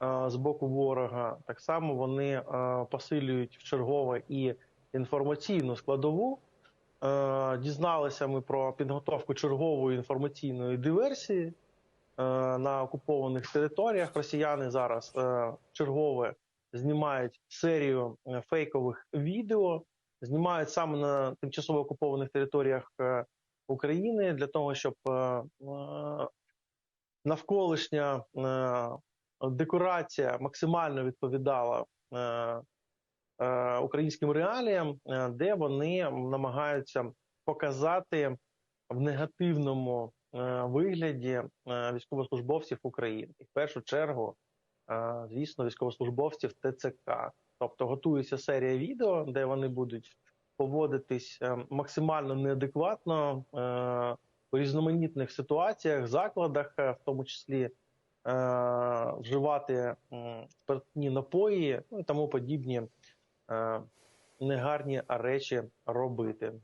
з боку ворога. Так само вони е, посилюють в чергове і інформаційну складову. Е, Дізналися ми про підготовку чергової інформаційної диверсії е, на окупованих територіях. Росіяни зараз е, чергове знімають серію е, фейкових відео, знімають саме на тимчасово окупованих територіях е, України для того, щоб е, е, навколишня е, декорація максимально відповідала е, е, українським реаліям, е, де вони намагаються показати в негативному вигляді військовослужбовців України, в першу чергу, звісно, військовослужбовців ТЦК. Тобто готується серія відео, де вони будуть поводитись максимально неадекватно у різноманітних ситуаціях, закладах, в тому числі вживати спиртні напої ну, і тому подібні е, негарні речі робити.